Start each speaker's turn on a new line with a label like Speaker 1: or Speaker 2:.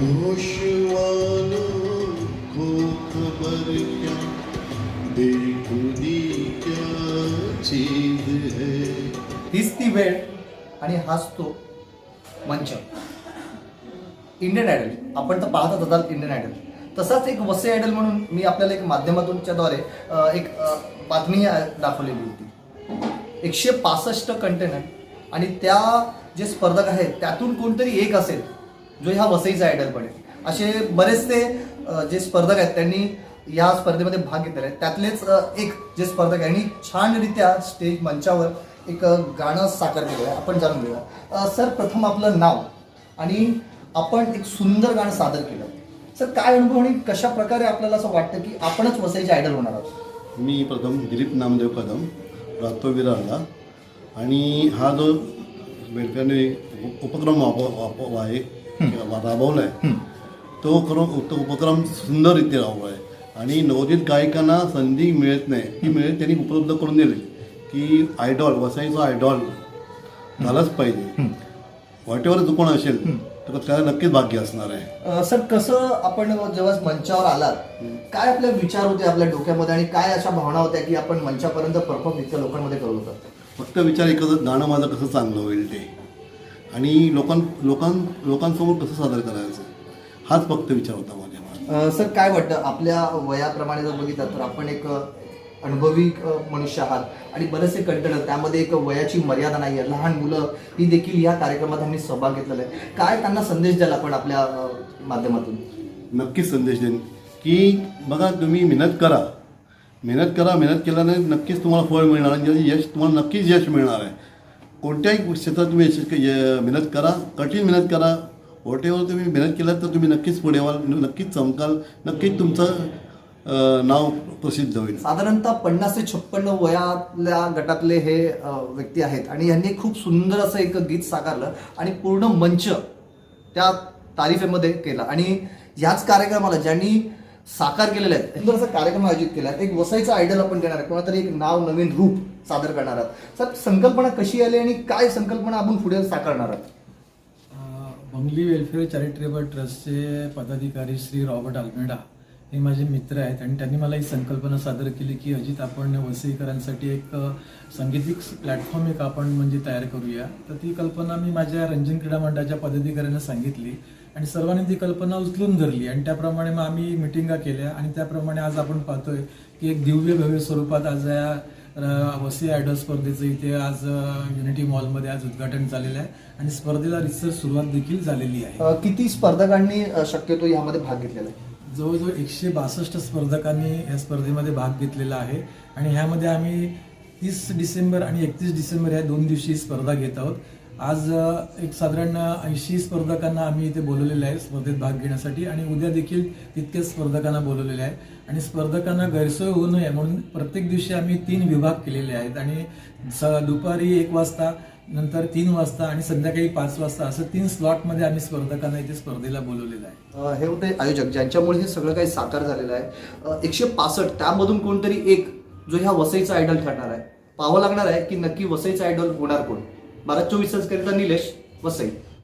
Speaker 1: होशवालों को खबर क्या बेखुदी क्या चीज है?
Speaker 2: हीच ती वेळ आणि हाच तो मंच. इंडियन आयडल आपण तर पाहतच असाल इंडियन आयडल तसाच एक वसे आयडल म्हणून मी आपल्याला एक माध्यमातूनच्याद्वारे एक बातमी दाखवलेली होती. एकशे पासष्ट कंटेनर आणि त्या जे स्पर्धक आहेत त्यातून कोणतरी एक असेल जो ह्या वसईचा आयडल पडेल असे बरेचसे जे स्पर्धक आहेत त्यांनी या स्पर्धेमध्ये भाग घेतलेला आहे. त्यातलेच एक जे स्पर्धक आहे यांनी छानरित्या स्टेज मंचावर एक गाणं साकार केलं आहे. आपण जाणून घेऊया. सर प्रथम आपलं नाव आणि आपण एक सुंदर गाणं सादर केलं. सर काय अनुभव आणि कशा प्रकारे आपल्याला असं वाटतं की आपणच वसईचे आयडल होणार आहोत?
Speaker 1: मी प्रथम दिलीप नामदेव कदम राहतो विरारला. आणि हा जो बेडकरने उपक्रम वाप वाप आहे किंवा राबवला आहे तो करून तो उपक्रम सुंदररीत्या राबवला आहे आणि नवोदित गायकांना संधी मिळत नाही. ती मिळेल त्यांनी उपलब्ध करून दिली. की आयडॉल वसाईचा आयडॉल झालाच पाहिजे. वाटेवर जो कोण असेल तर त्याला नक्कीच भाग्य असणार आहे.
Speaker 2: सर कसं आपण जेव्हा मंचावर आलात काय आपले विचार होते आपल्या डोक्यामध्ये आणि काय अशा भावना होत्या की आपण मंचापर्यंत परफॉर्म इतक्या लोकांमध्ये करत होतो?
Speaker 1: फक्त विचार एकच गाणं माझं कसं चांगलं होईल ते. आणि लोकां लोकां लोकांसमोर कसं सादर करायचं? हाच फक्त विचार होता माझ्या मनात.
Speaker 2: सर काय वाटतं? आपल्या वयाप्रमाणे जर बघितलं तर आपण एक अनुभवी मनुष्य आहात आणि बरेचसे कंटेनर त्यामध्ये एक वयाची मर्यादा नाही आहे लहान मुलं ही देखील या कार्यक्रमात त्यांनी सहभाग घेतलेला आहे. काय त्यांना संदेश द्याल आपण आपल्या माध्यमातून?
Speaker 1: नक्कीच संदेश देईन. की बघा तुम्ही मेहनत करा. मेहनत करा मेहनत केल्याने नक्कीच तुम्हाला फळ मिळणार आणि यश तुम्हाला नक्कीच यश मिळणार आहे. कोणत्याही क्षेत्रात तुम्ही मेहनत करा कठीण मेहनत करा वॉटेवर तुम्ही मेहनत केलात तर तुम्ही नक्कीच पुढे व्हाल नक्कीच चमकाल नक्कीच तुमचं नाव प्रसिद्ध होईल.
Speaker 2: साधारणतः पन्नास ते छप्पन्न वयातल्या गटातले हे व्यक्ती आहेत. आणि यांनी खूप सुंदर असं एक गीत साकारलं आणि पूर्ण मंच त्या तारीफेमध्ये केला. आणि याच कार्यक्रमाला ज्यांनी साकार केलेले आहेत. सुंदर असा कार्यक्रम आयोजित केला आहे. एक वसाईचा आयडल आपण देणार आहे किंवा तरी एक नाव नवीन रूप सादर करणार आहात. सर संकल्पना कशी आली आणि काय संकल्पना आपण पुढे साकारणार आहात?
Speaker 3: बंगली वेलफेअर चॅरिटेबल ट्रस्टचे पदाधिकारी श्री रॉबर्ट अल्मेडा हे माझे मित्र आहेत आणि त्यांनी मला ही संकल्पना सादर केली की अजित आपण वसईकरांसाठी एक सांगीतिक प्लॅटफॉर्म एक आपण म्हणजे तयार करूया. तर ती कल्पना मी माझ्या रंजन क्रीडा मंडळाच्या पदाधिकाऱ्यांना सांगितली. आणि सर्वांनी ती कल्पना उचलून धरली. आणि त्याप्रमाणे मग आम्ही मिटिंगा केल्या. आणि त्याप्रमाणे आज आपण पाहतोय की एक दिव्य भव्य स्वरूपात आज या अ, वसई आयडल स्पर्धेचं इथे आज युनिटी मॉलमध्ये आज उद्घाटन झालेलं आहे. आणि स्पर्धेला रिसर्च सुरुवात देखील झालेली आहे.
Speaker 2: किती स्पर्धकांनी शक्यतो यामध्ये भाग घेतलेला आहे?
Speaker 3: जवळजवळ एकशे बासष्ट स्पर्धकांनी या स्पर्धेमध्ये भाग घेतलेला आहे. आणि ह्यामध्ये आम्ही तीस डिसेंबर आणि एकतीस डिसेंबर या दोन दिवशी स्पर्धा घेत आहोत. आज एक साधारण ऐंशी स्पर्धकांना आम्ही इथे बोलवलेलं आहे स्पर्धेत भाग घेण्यासाठी आणि उद्या देखील तितक्याच स्पर्धकांना बोलवलेले आहे. आणि स्पर्धकांना गैरसोय होऊ नये म्हणून प्रत्येक दिवशी आम्ही तीन विभाग केलेले आहेत आणि स दुपारी एक वाजता नंतर तीन वाजता आणि संध्याकाळी पाच वाजता असं तीन स्लॉटमध्ये आम्ही स्पर्धकांना इथे स्पर्धेला बोलवलेलं आहे.
Speaker 2: हे होते आयोजक ज्यांच्यामुळे हे सगळं काही साकार झालेलं आहे. एकशे पासष्ट त्यामधून कोणतरी एक जो ह्या वसईचा आयडल ठरणार आहे. पाहावं लागणार आहे की नक्की वसईचा आयडल होणार कोण? भारत चोवीस करिता निलेश वसई.